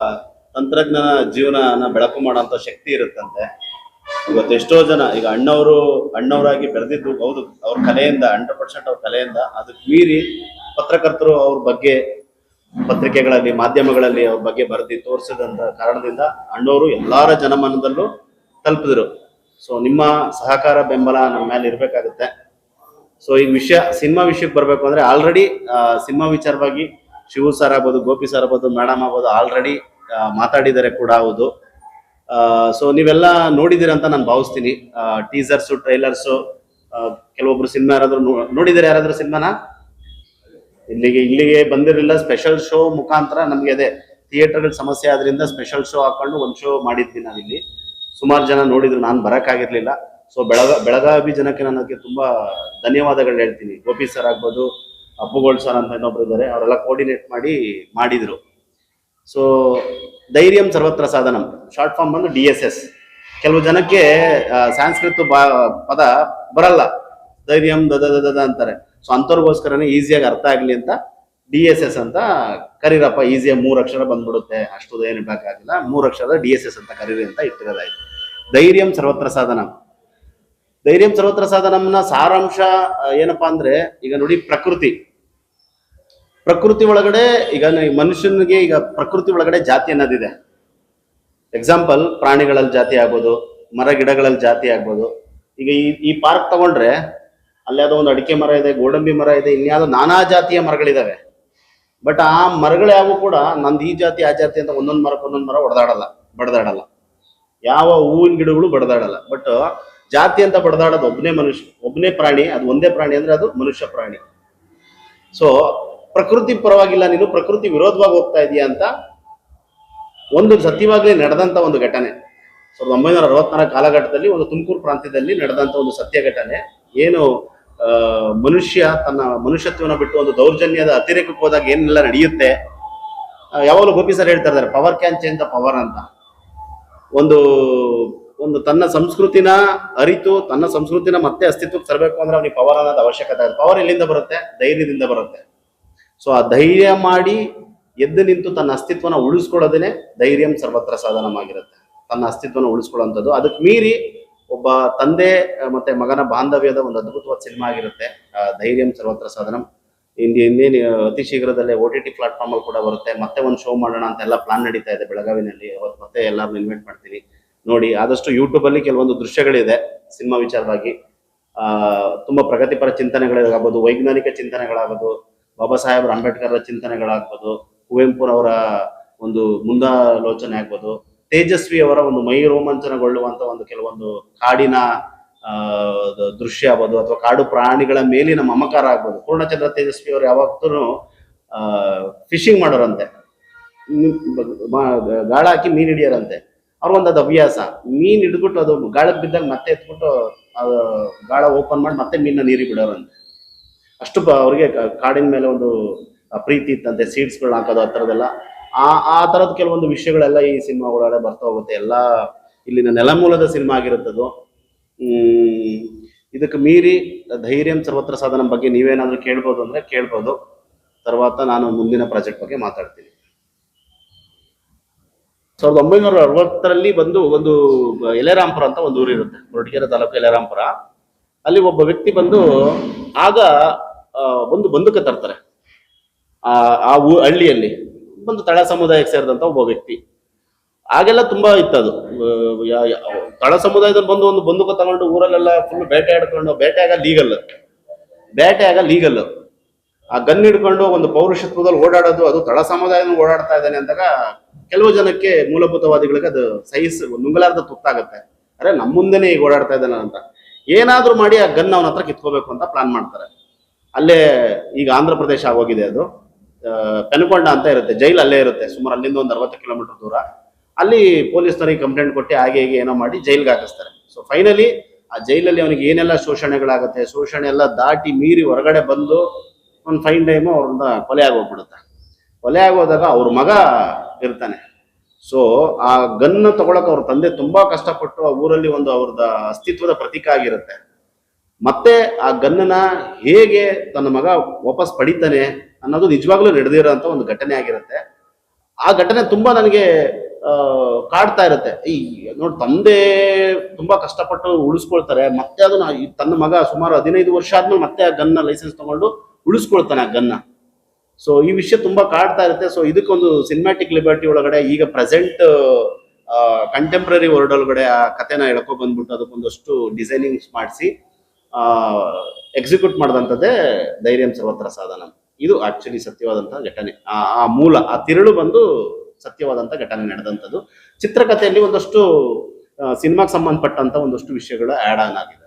ತಂತ್ರಜ್ಞಾನ ಜೀವನನ ಬೆಳಕು ಮಾಡುವಂತ ಶಕ್ತಿ ಇರುತ್ತಂತೆ. ಇವತ್ತು ಎಷ್ಟೋ ಜನ, ಈಗ ಅಣ್ಣವರು, ಅಣ್ಣವರಾಗಿ ಬೆಳೆದಿದ್ದು ಹೌದು, ಅವ್ರ ಕಲೆಯಿಂದ ಹಂಡ್ರೆಡ್ ಪರ್ಸೆಂಟ್ ಅವ್ರ ಕಲೆಯಿಂದ ಅದಕ್ಕೆ ಮೀರಿ ಪತ್ರಕರ್ತರು ಅವ್ರ ಬಗ್ಗೆ, ಪತ್ರಿಕೆಗಳಲ್ಲಿ, ಮಾಧ್ಯಮಗಳಲ್ಲಿ ಅವ್ರ ಬಗ್ಗೆ ಬರೆದಿ ತೋರಿಸಿದಂತ ಕಾರಣದಿಂದ ಅಣ್ಣವರು ಎಲ್ಲಾರ ಜನಮಾನದಲ್ಲೂ ತಲುಪಿದ್ರು. ಸೊ ನಿಮ್ಮ ಸಹಕಾರ ಬೆಂಬಲ ನಮ್ಮ ಮೇಲೆ ಇರಬೇಕಾಗುತ್ತೆ. ಸೊ ಈ ವಿಷಯ, ಸಿನಿಮಾ ವಿಷಯಕ್ಕೆ ಬರಬೇಕು ಅಂದ್ರೆ ಆಲ್ರೆಡಿ ಸಿನಿಮಾ ವಿಚಾರವಾಗಿ ಶಿವು ಸರ್ ಆಗ್ಬೋದು, ಗೋಪಿ ಸರ್ ಆಗ್ಬೋದು ಮೇಡಮ್ ಆಗ್ಬೋದು ಆಲ್ರೆಡಿ ಮಾತಾಡಿದ್ದಾರೆ ಕೂಡ ಹೌದು. ಸೊ ನೀವೆಲ್ಲ ಅಂತ ನಾನು ಭಾವಿಸ್ತೀನಿ. ಟೀಸರ್ಸು ಟ್ರೈಲರ್ಸು ಕೆಲವೊಬ್ರು ಸಿನಿಮಾ ಯಾರಾದ್ರೂ ನೋ- ನೋಡಿದ್ದೀರಾ ಯಾರಾದ್ರೂ ಸಿನಿಮಾನ ಇಲ್ಲಿಗೆ ಇಲ್ಲಿಗೆ ಬಂದಿರಲಿಲ್ಲ. ಸ್ಪೆಷಲ್ ಶೋ ಮುಖಾಂತರ ನಮಗೆ ಅದೇ ಥಿಯೇಟರ್ಗಳ ಸಮಸ್ಯೆ ಆದ್ರಿಂದ ಸ್ಪೆಷಲ್ ಶೋ ಹಾಕೊಂಡು ಒಂದು ಶೋ ಮಾಡಿದ್ವಿ ಇಲ್ಲಿ ಸುಮಾರು ಜನ ನೋಡಿದ್ರು, ನಾನು ಬರೋಕ್ಕಾಗಿರ್ಲಿಲ್ಲ. ಸೊ ಬೆಳಗ, ಬೆಳಗಾವಿ ಜನಕ್ಕೆ ನನಗೆ ತುಂಬಾ ಧನ್ಯವಾದಗಳು ಹೇಳ್ತೀನಿ. ಗೋಪಿ ಸರ್ ಆಗ್ಬೋದು ಅಪ್ಪುಗೋಳ್ ಸರ್ ಅಂತ ಇನ್ನೊಬ್ರು ಇದ್ದಾರೆ, ಅವರೆಲ್ಲ ಕೋರ್ಡಿನೇಟ್ ಮಾಡಿ ಮಾಡಿದ್ರು. ಸೊ ಧೈರ್ಯಂ ಸರ್ವತ್ರ ಸಾಧನಂ. ಶಾರ್ಟ್ ಫಾರ್ಮ್ ಬಂದು ಡಿ ಎಸ್ ಎಸ್ ಕೆಲವು ಜನಕ್ಕೆ ಸಾಂಸ್ಕೃತ ಬಾ, ಪದ ಬರಲ್ಲ. ಧೈರ್ಯಂ ದದ ದದ ಅಂತಾರೆ. ಸೊ ಅಂಥವ್ರಿಗೋಸ್ಕರನೇ ಈಸಿಯಾಗಿ ಅರ್ಥ ಆಗಲಿ ಅಂತ ಡಿ ಎಸ್ ಎಸ್ ಅಂತ ಕರೀರಪ್ಪ ಈಸಿಯಾಗಿ ಮೂರು ಅಕ್ಷರ ಬಂದ್ಬಿಡುತ್ತೆ. ಅಷ್ಟು ಏನು ಬೇಕಾಗಿಲ್ಲ ಮೂರು ಅಕ್ಷರ ಡಿ ಎಸ್ ಎಸ್ ಅಂತ ಕರೀರಿ ಅಂತ ಇಟ್ಟಿರೋದಾಯ್ತು. ಧೈರ್ಯಂ ಸರ್ವತ್ರ ಸಾಧನಂ. ಧೈರ್ಯಂ ಸರ್ವತ್ರ ಸಾಧನಂನ ಸಾರಾಂಶ ಏನಪ್ಪಾ ಅಂದ್ರೆ, ಈಗ ನೋಡಿ ಪ್ರಕೃತಿ. ಪ್ರಕೃತಿ ಒಳಗಡೆ ಈಗ ಮನುಷ್ಯನಿಗೆ ಈಗ ಪ್ರಕೃತಿ ಒಳಗಡೆ ಜಾತಿ ಅನ್ನೋದಿದೆ. ಎಕ್ಸಾಂಪಲ್ ಪ್ರಾಣಿಗಳಲ್ಲಿ ಜಾತಿ ಆಗ್ಬೋದು, ಮರ ಗಿಡಗಳಲ್ಲಿ ಜಾತಿ ಆಗ್ಬೋದು. ಈಗ ಈ ಈ ಪಾರ್ಕ್ ತಗೊಂಡ್ರೆ ಅಲ್ಲಿ ಯಾವುದೋ ಒಂದು ಅಡಿಕೆ ಮರ ಇದೆ, ಗೋಡಂಬಿ ಮರ ಇದೆ, ಇನ್ಯಾವುದೋ ನಾನಾ ಜಾತಿಯ ಮರಗಳಿದ್ದಾವೆ ಬಟ್ ಆ ಮರಗಳು ಯಾವು ಕೂಡ ನಂದು ಈ ಜಾತಿ, ಆ ಜಾತಿ ಅಂತ ಒಂದೊಂದು ಮರಕ್ಕೆ ಒಂದೊಂದು ಮರ ಹೊಡೆದಾಡಲ್ಲ ಬಡದಾಡಲ್ಲ. ಯಾವ ಹೂವಿನ ಗಿಡಗಳು ಬಡದಾಡಲ್ಲ. ಬಟ್ ಜಾತಿ ಅಂತ ಬಡದಾಡೋದು ಒಬ್ಬನೇ ಮನುಷ್ಯ ಒಬ್ಬನೇ ಪ್ರಾಣಿ, ಅದು ಒಂದೇ ಪ್ರಾಣಿ ಅಂದ್ರೆ ಅದು ಮನುಷ್ಯ ಪ್ರಾಣಿ. ಸೊ ಪ್ರಕೃತಿ ಪರವಾಗಿಲ್ಲ, ನೀನು ಪ್ರಕೃತಿ ವಿರೋಧವಾಗಿ ಹೋಗ್ತಾ ಇದೀಯ ಅಂತ ಒಂದು ಸತ್ಯವಾಗಿ ನಡೆದಂತ ಒಂದು ಘಟನೆ. ಸಾವಿರದ ಒಂಬೈನೂರ ಅರವತ್ನಾಲ್ಕು ಕಾಲಘಟ್ಟದಲ್ಲಿ ಒಂದು ತುಮಕೂರು ಪ್ರಾಂತ್ಯದಲ್ಲಿ ನಡೆದಂತ ಒಂದು ಸತ್ಯ ಘಟನೆ. ಏನು ಮನುಷ್ಯ ತನ್ನ ಮನುಷ್ಯತ್ವನ ಬಿಟ್ಟು ಒಂದು ದೌರ್ಜನ್ಯದ ಅತಿರೇಕಕ್ಕೆ ಹೋದಾಗ ಏನೆಲ್ಲ ನಡೆಯುತ್ತೆ? ಯಾವಾಗಲೂ ಗೋಪಿ ಸರ್ ಹೇಳ್ತಾ ಇದ್ದಾರೆ power can change the power ಅಂತ. ಒಂದು ಒಂದು ತನ್ನ ಸಂಸ್ಕೃತಿನ ಅರಿತು, ತನ್ನ ಸಂಸ್ಕೃತಿನ ಮತ್ತೆ ಅಸ್ತಿತ್ವಕ್ಕೆ ತರಬೇಕು ಅಂದ್ರೆ ಅವನಿಗೆ ಪವರ್ ಅನ್ನೋದು ಅವಶ್ಯಕತೆ ಪವರ್ ಎಲ್ಲಿಂದ ಬರುತ್ತೆ? ಧೈರ್ಯದಿಂದ ಬರುತ್ತೆ. ಸೊ ಆ ಧೈರ್ಯ ಮಾಡಿ ಎದ್ದು ನಿಂತು ತನ್ನ ಅಸ್ತಿತ್ವನ ಉಳಿಸ್ಕೊಳ್ಳೋದೇನೆ ಧೈರ್ಯಂ ಸರ್ವತ್ರ ಸಾಧನವಾಗಿರುತ್ತೆ. ತನ್ನ ಅಸ್ತಿತ್ವನ ಉಳಿಸ್ಕೊಳ್ಳೋಂಥದ್ದು ಅದಕ್ಕೆ ಮೀರಿ ಒಬ್ಬ ತಂದೆ ಮತ್ತೆ ಮಗನ ಬಾಂಧವ್ಯದ ಒಂದು ಅದ್ಭುತವಾದ ಸಿನಿಮಾ ಆಗಿರುತ್ತೆ. ಧೈರ್ಯಂ ಸರ್ವತ್ರ ಸಾಧನಂ. ಇಂದು ಇನ್ನೇನು ಅತಿ ಶೀಘ್ರದಲ್ಲೇ ಒ ಟಿ ಟಿ ಪ್ಲಾಟ್ಫಾರ್ಮ್ ಅಲ್ಲಿ ಕೂಡ ಬರುತ್ತೆ. ಮತ್ತೆ ಒಂದು ಶೋ ಮಾಡೋಣ ಅಂತ ಎಲ್ಲ ಪ್ಲಾನ್ ನಡೀತಾ ಇದೆ ಬೆಳಗಾವಿನಲ್ಲಿ. ಅವತ್ತು ಮತ್ತೆ ಎಲ್ಲರೂ ಇನ್ವೈಟ್ ಮಾಡ್ತೀನಿ. ನೋಡಿ, ಆದಷ್ಟು ಯೂಟ್ಯೂಬಲ್ಲಿ ಕೆಲವೊಂದು ದೃಶ್ಯಗಳಿದೆ ಸಿನಿಮಾ ವಿಚಾರವಾಗಿ. ಆ, ತುಂಬಾ ಪ್ರಗತಿಪರ ಚಿಂತನೆಗಳಾಗಬಹುದು ವೈಜ್ಞಾನಿಕ ಚಿಂತನೆಗಳಾಗಬಹುದು ಬಾಬಾ ಸಾಹೇಬ್ರ ಅಂಬೇಡ್ಕರ್ ಚಿಂತನೆಗಳಾಗ್ಬೋದು ಕುವೆಂಪುರವರ ಒಂದು ಮುಂದಾಲೋಚನೆ ಆಗ್ಬೋದು, ತೇಜಸ್ವಿ ಅವರ ಒಂದು ಮೈ ರೋಮಾಂಚನಗೊಳ್ಳುವಂತ ಒಂದು ಕೆಲವೊಂದು ಕಾಡಿನ ದೃಶ್ಯ ಆಗ್ಬೋದು ಅಥವಾ ಕಾಡು ಪ್ರಾಣಿಗಳ ಮೇಲಿನ ಮಮಕಾರ ಆಗ್ಬೋದು. ಪೂರ್ಣಚಂದ್ರ ತೇಜಸ್ವಿ ಅವರು ಯಾವತ್ತೂ ಫಿಶಿಂಗ್ ಮಾಡೋರಂತೆ. ಗಾಳ ಹಾಕಿ ಮೀನ್ ಹಿಡಿಯೋರಂತೆ. ಅವ್ರಿಗೊಂದು ಅದು ಅಭ್ಯಾಸ, ಮೀನ್ ಹಿಡಿದ್ಬಿಟ್ಟು ಅದು ಗಾಳಕ್ಕೆ ಬಿದ್ದಾಗ ಮತ್ತೆ ಎತ್ಬಿಟ್ಟು ಅದು ಗಾಳ ಓಪನ್ ಮಾಡಿ ಮತ್ತೆ ಮೀನ ನೀರಿಗೆ ಬಿಡೋರಂತೆ. ಅಷ್ಟು ಅವರಿಗೆ ಕಾಡಿನ ಮೇಲೆ ಒಂದು ಪ್ರೀತಿ ಇತ್ತಂತೆ ಸೀಡ್ಸ್ಗಳನ್ನ ಹಾಕೋದು, ಆ ಥರದ್ದೆಲ್ಲ ಆ ಆ ಥರದ ಕೆಲವೊಂದು ವಿಷಯಗಳೆಲ್ಲ ಈ ಸಿನಿಮಾ ಒಳಗಡೆ ಬರ್ತಾ ಹೋಗುತ್ತೆ. ಎಲ್ಲ ಇಲ್ಲಿನ ನೆಲಮೂಲದ ಸಿನಿಮಾ ಆಗಿರುತ್ತದು. ಇದಕ್ಕೆ ಮೀರಿ ಧೈರ್ಯಂ ಸರ್ವತ್ರ ಸಾಧನ ಬಗ್ಗೆ ನೀವೇನಾದರೂ ಕೇಳ್ಬೋದು ಅಂದ್ರೆ ಕೇಳ್ಬೋದು. ತರ್ವಾತ ನಾನು ಮುಂದಿನ ಪ್ರಾಜೆಕ್ಟ್ ಬಗ್ಗೆ ಮಾತಾಡ್ತೀನಿ. ಸಾವಿರದ ಒಂಬೈನೂರ ಅರವತ್ತರಲ್ಲಿ ಬಂದು ಒಂದು ಎಲೆರಾಂಪುರ ಅಂತ ಒಂದು ಊರಿರುತ್ತೆ. ಮುರುಡಗೆರೆ ತಾಲೂಕು ಎಲೆರಾಂಪುರ. ಅಲ್ಲಿ ಒಬ್ಬ ವ್ಯಕ್ತಿ ಬಂದು, ಆಗ ಒಂದು ಬಂದೂಕ ತರ್ತಾರೆ. ಆ ಆ ಹಳ್ಳಿಯಲ್ಲಿ ಒಂದು ತಳ ಸಮುದಾಯಕ್ಕೆ ಸೇರಿದಂತ ಒಬ್ಬ ವ್ಯಕ್ತಿ. ಆಗೆಲ್ಲ ತುಂಬಾ ಇತ್ತದು. ತಳ ಸಮುದಾಯದಲ್ಲಿ ಬಂದು ಒಂದು ಬಂದೂಕ ತಗೊಂಡು ಊರಲ್ಲೆಲ್ಲ ಫುಲ್ ಬೇಟೆ ಆಡ್ಕೊಂಡು, ಬೇಟೆ ಆಗ ಲೀಗಲ್ ಬೇಟೆ ಆಗ ಲೀಗಲ್ ಆ ಗನ್ ಹಿಡ್ಕೊಂಡು ಒಂದು ಪೌರುಷತ್ವದಲ್ಲಿ ಓಡಾಡೋದು, ಅದು ತಳ ಸಮುದಾಯ ಓಡಾಡ್ತಾ ಇದ್ದಾನೆ ಅಂದಾಗ ಕೆಲವು ಜನಕ್ಕೆ ಮೂಲಭೂತವಾದಿಗಳಿಗೆ ಅದು ಸಹಿಸ್, ನುಂಗಲಾರ್ದ ತುತ್ತಾಗುತ್ತೆ ಅರೆ ನಮ್ಮ ಮುಂದೆನೆ ಈಗ ಓಡಾಡ್ತಾ ಇದ್ದಾನೆ ಅಂತ. ಏನಾದ್ರೂ ಮಾಡಿ ಆ ಗನ್ ಅವನ ಹತ್ರ ಕಿತ್ಕೋಬೇಕು ಅಂತ ಪ್ಲಾನ್ ಮಾಡ್ತಾರೆ. ಅಲ್ಲೇ ಈಗ ಆಂಧ್ರ ಪ್ರದೇಶ ಆಗೋಗಿದೆ ಅದು. ಪೆನುಕೊಂಡ ಅಂತ ಇರುತ್ತೆ, ಜೈಲ್ ಅಲ್ಲೇ ಇರುತ್ತೆ, ಸುಮಾರು ಅಲ್ಲಿಂದ ಒಂದು ಅರವತ್ತು ಕಿಲೋಮೀಟರ್ ದೂರ. ಅಲ್ಲಿ ಪೊಲೀಸ್ನವರಿಗೆ ಕಂಪ್ಲೇಂಟ್ ಕೊಟ್ಟು ಹಾಗೆ ಹೀಗೆ ಏನೋ ಮಾಡಿ ಜೈಲ್ಗೆ ಹಾಕಿಸ್ತಾರೆ. ಸೊ ಫೈನಲಿ ಆ ಜೈಲಲ್ಲಿ ಅವನಿಗೆ ಏನೆಲ್ಲ ಶೋಷಣೆಗಳಾಗುತ್ತೆ, ಶೋಷಣೆ ಎಲ್ಲ ದಾಟಿ ಮೀರಿ ಹೊರಗಡೆ ಬಂದು ಒಂದು ಫೈನ್ ಟೈಮು ಅವ್ರನ್ನ ಕೊಲೆ ಆಗೋಗ್ಬಿಡುತ್ತೆ. ಕೊಲೆ ಆಗೋದಾಗ ಅವ್ರ ಮಗ ಇರ್ತಾನೆ. ಸೊ ಆ ಗನ್ನ ತಗೊಳಕ್ ಅವ್ರ ತಂದೆ ತುಂಬಾ ಕಷ್ಟಪಟ್ಟು ಆ ಊರಲ್ಲಿ ಒಂದು ಅವ್ರದ ಅಸ್ತಿತ್ವದ ಪ್ರತೀಕ ಆಗಿರುತ್ತೆ. ಮತ್ತೆ ಆ ಗನ್ನನ ಹೇಗೆ ತನ್ನ ಮಗ ವಾಪಸ್ ಪಡಿತಾನೆ ಅನ್ನೋದು ನಿಜವಾಗ್ಲೂ ನಡೆದಿರೋ ಒಂದು ಘಟನೆ ಆಗಿರುತ್ತೆ. ಆ ಘಟನೆ ತುಂಬಾ ನನಗೆ ಕಾಡ್ತಾ ಇರುತ್ತೆ. ಈ, ನೋಡಿ ತಂದೆ ತುಂಬಾ ಕಷ್ಟಪಟ್ಟು ಉಳಿಸ್ಕೊಳ್ತಾರೆ. ಮತ್ತೆ ಅದನ್ನ ತನ್ನ ಮಗ ಸುಮಾರು ಹದಿನೈದು ವರ್ಷ ಆದ್ಮೇಲೆ ಮತ್ತೆ ಆ ಗನ್ನ ಲೈಸೆನ್ಸ್ ತಗೊಂಡು ಉಳಿಸ್ಕೊಳ್ತಾನೆ ಆ ಗನ್ನ ಸೊ ಈ ವಿಷಯ ತುಂಬಾ ಕಾಡ್ತಾ ಇರುತ್ತೆ. ಸೊ ಇದಕ್ಕೊಂದು ಸಿನಿಮ್ಯಾಟಿಕ್ ಲಿಬರ್ಟಿ ಒಳಗಡೆ, ಈಗ ಪ್ರೆಸೆಂಟ್ ಕಂಟೆಂಪ್ರರಿ ವರ್ಲ್ಡ್ ಒಳಗಡೆ ಆ ಕಥೆನ ಎಳ್ಕೊ ಬಂದ್ಬಿಟ್ಟು ಅದಕ್ಕೊಂದಷ್ಟು ಡಿಸೈನಿಂಗ್ಸ್ ಮಾಡಿಸಿ ಎಕ್ಸಿಕ್ಯೂಟ್ ಮಾಡಿದಂಥದ್ದೇ ಧೈರ್ಯಂ ಸರ್ವತ್ರ ಸಾಧನ. ಇದು ಆಕ್ಚುಲಿ ಸತ್ಯವಾದಂತಹ ಘಟನೆ. ಆ ಮೂಲ, ಆ ತಿರುಳು ಬಂದು ಸತ್ಯವಾದಂತ ಘಟನೆ ನಡೆದಂಥದ್ದು ಚಿತ್ರಕಥೆಯಲ್ಲಿ ಒಂದಷ್ಟು ಸಿನಿಮಾಗೆ ಸಂಬಂಧಪಟ್ಟಂತ ಒಂದಷ್ಟು ವಿಷಯಗಳು ಆಡ್ ಆನ್ ಆಗಿದೆ.